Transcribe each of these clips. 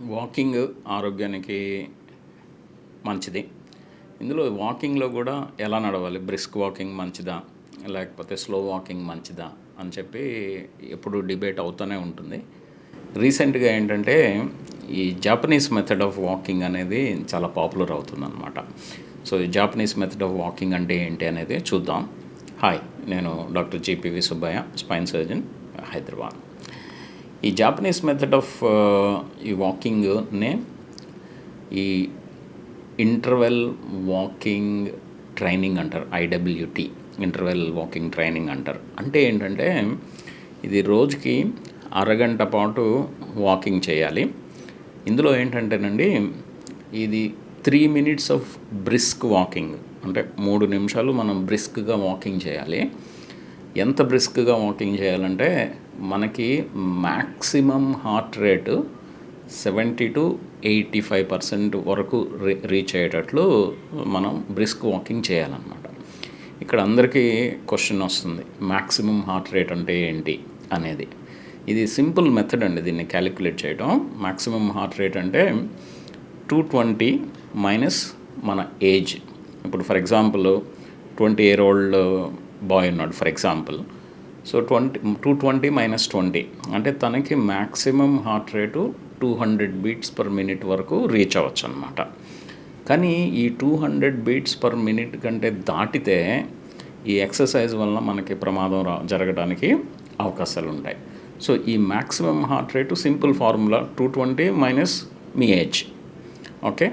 Walking ఆరోగ్యానికి మంచిది. ఇందులో వాకింగ్లో కూడా ఎలా నడవాలి? బ్రిస్క్ వాకింగ్ మంచిదా? లేకపోతే స్లో వాకింగ్ మంచిదా? అని చెప్పి ఎప్పుడు డిబేట్ అవుతూనే ఉంటుంది. రీసెంట్గా ఏంటంటే ఈ జాపనీస్ మెథడ్ ఆఫ్ వాకింగ్ అనేది చాలా పాపులర్ అవుతుందన్నమాట. సో ఈ జాపనీస్ మెథడ్ ఆఫ్ వాకింగ్ అంటే ఏంటి అనేది చూద్దాం. హాయ్ నేను doctor J P V Subbaiah spine surgeon Hyderabad. ఈ జాపనీస్ మెథడ్ ఆఫ్ ఈ వాకింగ్నే ఈ ఇంటర్వెల్ వాకింగ్ ట్రైనింగ్ అంటారు. ఐడబ్ల్యూటి ఇంటర్వెల్ వాకింగ్ ట్రైనింగ్ అంటారు. అంటే ఏంటంటే ఇది రోజుకి అరగంట పాటు వాకింగ్ చేయాలి. ఇందులో ఏంటంటేనండి ఇది three minutes of brisk walking అంటే మూడు నిమిషాలు మనం బ్రిస్క్గా వాకింగ్ చేయాలి. ఎంత బ్రిస్క్గా వాకింగ్ చేయాలంటే మనకి maximum heart rate seventy to eighty five percent వరకు రీ రీచ్ అయ్యేటట్లు మనం బ్రిస్క్ వాకింగ్ చేయాలన్నమాట. ఇక్కడ అందరికీ క్వశ్చన్ వస్తుంది మ్యాక్సిమం హార్ట్ రేట్ అంటే ఏంటి అనేది. ఇది సింపుల్ మెథడ్ అండి దీన్ని క్యాలిక్యులేట్ చేయడం మ్యాక్సిమం హార్ట్ రేట్ అంటే టూ ట్వంటీ మైనస్ మన ఏజ్. ఇప్పుడు for example twenty year old boy ఉన్నాడు for example. So twenty two twenty minus twenty అంటే తనకి maximum heart rate two hundred beats per minute వరకు రీచ్ అవ్వచ్చు అనమాట కానీ ఈ two hundred beats per minute కంటే దాటితే ఈ ఎక్సర్సైజ్ వలన మనకి ప్రమాదం రా జరగడానికి అవకాశాలు ఉంటాయి. సో ఈ maximum heart rate simple formula two twenty minus మీ age okay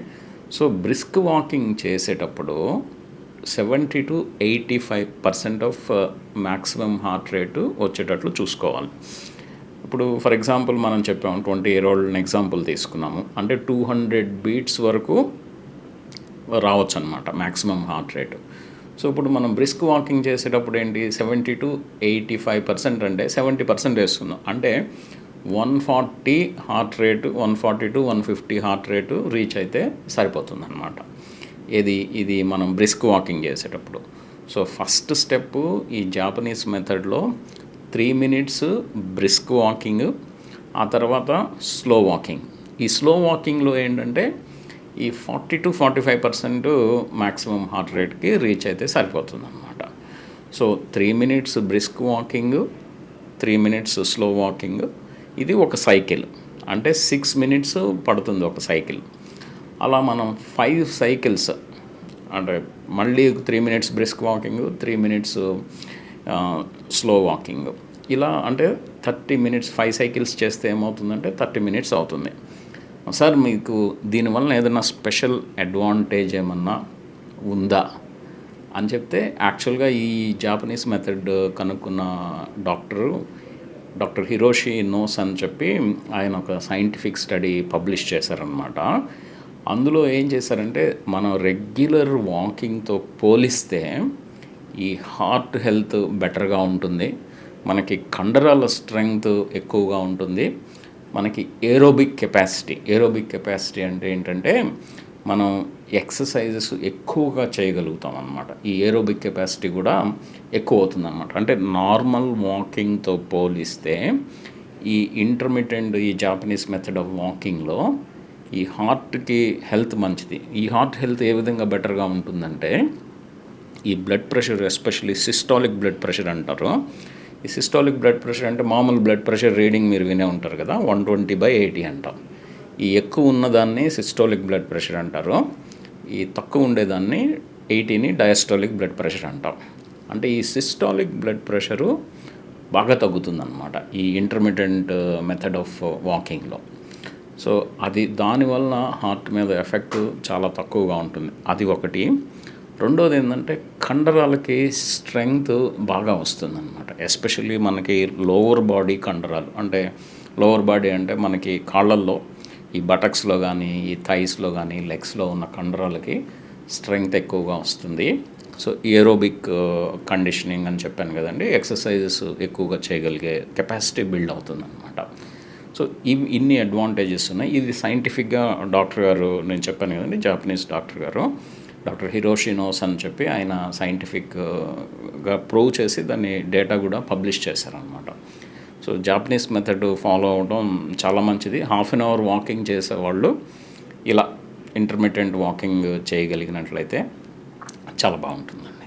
so brisk walking చేసేటప్పుడు seventy to eighty five percent of maximum heart rate వచ్చేటట్లు చూసుకోవాలి. ఇప్పుడు ఫర్ ఎగ్జాంపుల్ మనం చెప్పాము ట్వంటీ ఇయర్ ఓల్డ్ని ఎగ్జాంపుల్ తీసుకున్నాము. అంటే టూ హండ్రెడ్ బీట్స్ వరకు రావచ్చు అనమాట మ్యాక్సిమం హార్ట్ రేటు సో ఇప్పుడు మనం బ్రిస్క్ వాకింగ్ చేసేటప్పుడు ఏంటి? Seventy to eighty five percent అంటే సెవెంటీ పర్సెంట్ వేస్తున్నాం అంటే one forty heart rate one forty to one fifty heart rate reach అయితే సరిపోతుంది అనమాట ఇది ఇది మనం బ్రిస్క్ వాకింగ్ చేసేటప్పుడు. సో ఫస్ట్ స్టెప్ ఈ జాపనీస్ మెథడ్లో త్రీ మినిట్స్ బ్రిస్క్ వాకింగ్ ఆ తర్వాత స్లో వాకింగ్ ఈ స్లో వాకింగ్లో ఏంటంటే ఈ forty to forty five percent maximum heart rate reach అయితే సరిపోతుందన్నమాట. So three minutes brisk walking three minutes slow walking ఇది ఒక సైకిల్ అంటే సిక్స్ మినిట్స్ పడుతుంది ఒక సైకిల్ అలా మనం ఫైవ్ సైకిల్స్ అంటే మళ్ళీ three minutes brisk walking three minutes slow walking ఇలా అంటే థర్టీ మినిట్స్ ఫైవ్ సైకిల్స్ చేస్తే ఏమవుతుందంటే థర్టీ మినిట్స్ అవుతుంది. సార్ మీకు దీనివల్ల ఏదైనా స్పెషల్ అడ్వాంటేజ్ ఏమన్నా ఉందా? అని చెప్తే యాక్చువల్గా ఈ జాపనీస్ మెథడ్ కనుక్కున్న డాక్టరు డాక్టర్ హిరోషి నోస్ అని చెప్పి ఆయన ఒక సైంటిఫిక్ స్టడీ పబ్లిష్ చేశారనమాట అందులో ఏం చేశారంటే మనం రెగ్యులర్ వాకింగ్తో పోలిస్తే ఈ హార్ట్ హెల్త్ బెటర్గా ఉంటుంది. మనకి కండరాల స్ట్రెంగ్త్ ఎక్కువగా ఉంటుంది. మనకి ఏరోబిక్ కెపాసిటీ ఏరోబిక్ కెపాసిటీ అంటే ఏంటంటే మనం ఎక్సర్సైజెస్ ఎక్కువగా చేయగలుగుతాం అనమాట ఈ ఏరోబిక్ కెపాసిటీ కూడా ఎక్కువ అవుతుంది అనమాట అంటే నార్మల్ వాకింగ్తో పోలిస్తే ఈ ఇంటర్మీడియట్ ఈ జాపనీస్ మెథడ్ ఆఫ్ వాకింగ్లో ఈ హార్ట్కి హెల్త్ మంచిది. ఈ హార్ట్ హెల్త్ ఏ విధంగా బెటర్గా ఉంటుందంటే ఈ blood pressure especially systolic blood pressure అంటారు. ఈ సిస్టాలిక్ బ్లడ్ ప్రెషర్ అంటే మామూలు బ్లడ్ ప్రెషర్ రీడింగ్ మీరు వినే ఉంటారు కదా వన్ ట్వంటీ బై ఎయిటీ అంటాం. ఈ ఎక్కువ ఉన్నదాన్ని సిస్టాలిక్ బ్లడ్ ప్రెషర్ అంటారు. ఈ తక్కువ ఉండేదాన్ని ఎయిటీని డయాస్టాలిక్ బ్లడ్ ప్రెషర్ అంటాం. అంటే ఈ సిస్టాలిక్ బ్లడ్ ప్రెషరు బాగా తగ్గుతుందన్నమాట ఈ ఇంటర్మీడియంట్ మెథడ్ uh, ఆఫ్ వాకింగ్లో సో అది దానివల్ల హార్ట్ మీద ఎఫెక్ట్ చాలా తక్కువగా ఉంటుంది. అది ఒకటి. రెండోది ఏంటంటే కండరాలకి స్ట్రెంగ్త్ బాగా వస్తుందన్నమాట. ఎస్పెషల్లీ మనకి లోవర్ బాడీ కండరాలు. అంటే లోవర్ బాడీ అంటే మనకి కాళ్ళల్లో ఈ బటక్స్లో కానీ ఈ థైస్లో కానీ లెగ్స్లో ఉన్న కండరాలకి స్ట్రెంగ్త్ ఎక్కువగా వస్తుంది. సో ఏరోబిక్ కండిషనింగ్ uh, అని చెప్పాను కదండి ఎక్సర్సైజెస్ ఎక్కువగా చేయగలిగే కెపాసిటీ బిల్డ్ అవుతుంది అనమాట సో ఇవి ఇన్ని అడ్వాంటేజెస్ ఉన్నాయి. ఇది సైంటిఫిక్గా డాక్టర్ గారు నేను చెప్పాను కదండి జాపనీస్ డాక్టర్ గారు డాక్టర్ హిరోషినోస్ అని చెప్పి ఆయన సైంటిఫిక్గా ప్రూవ్ చేసి దాన్ని డేటా కూడా పబ్లిష్ చేశారనమాట సో జాపనీస్ మెథడ్ ఫాలో అవడం చాలా మంచిది. హాఫ్ అన్ అవర్ వాకింగ్ చేసేవాళ్ళు ఇలా ఇంటర్మీడియంట్ వాకింగ్ చేయగలిగినట్లయితే చాలా బాగుంటుందండి.